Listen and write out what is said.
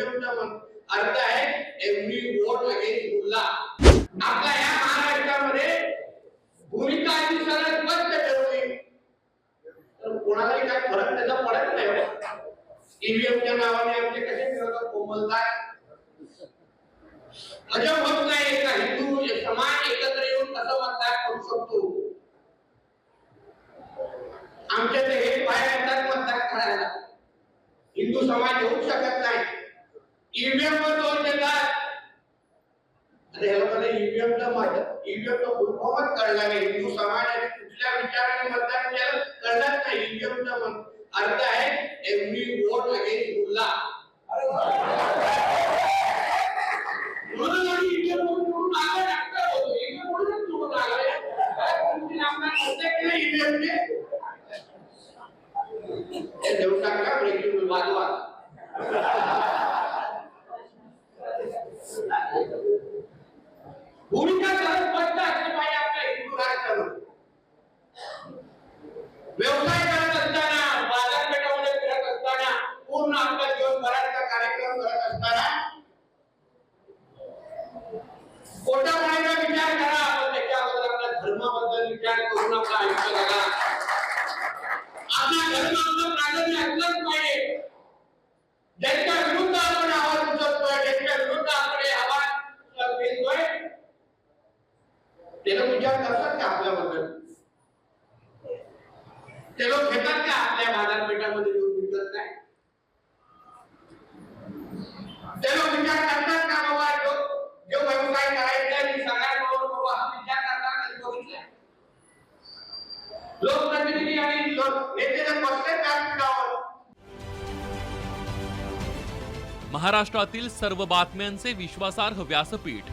अर्थ आहे every vote against मुल्ला आपल्या या महाराष्ट्रामध्ये भूमिका अशी सरळ स्पष्ट ठरवली. तर कोणालाही काय फरक त्याचा पडत नाही हो. ईव्हीएमच्या नावाने आमचे कसे विरोधक कोमलतात अजब होत नाही का हिंदू समाज एकत्र येऊन कसं मतदान करू शकतो? आमच्या ते हे बाहेर येतात मतदान करायला हिंदू समाज येऊ शकत नाही. ईव्हीएम वर दोन देतात. अरे, हे लोकांना ईव्हीएमचा माझ्या ईव्हीएमचा फुलफॉर्मच कळला नाही. हिंदू समाजाने कुठल्या विचाराने मतदान केलं, कळलंच नाही ईव्हीएमचा अर्थ आहे एव्हरी वोट अगेन्स्ट मुल्ला म्हणून आम्ही ईव्हीएम निवडून आलो, डॉक्टर होतो. ईव्हीएम म्हणूनच निवडून काय तुमची हे टाका ब्रेकिंग वाजवा. ભૂમિકા શરદ પચતા ભાઈ આપણે હિન્દુ રાજ કરો વ્યવસાય ते विचार करतात का आपल्याबद्दल ते लोक घेतात का आपल्या बाजारपेठामध्ये येऊन विकत ते लोक विचार करतात का बाबा जो जो व्यवसाय करायचा मी सगळ्यांबरोबर बाबा हा विचार कधी बघितलाय लोकप्रतिनिधी आणि नेते व्यासपीठावर महाराष्ट्रातील सर्व बातम्यांचे विश्वासार्ह व्यासपीठ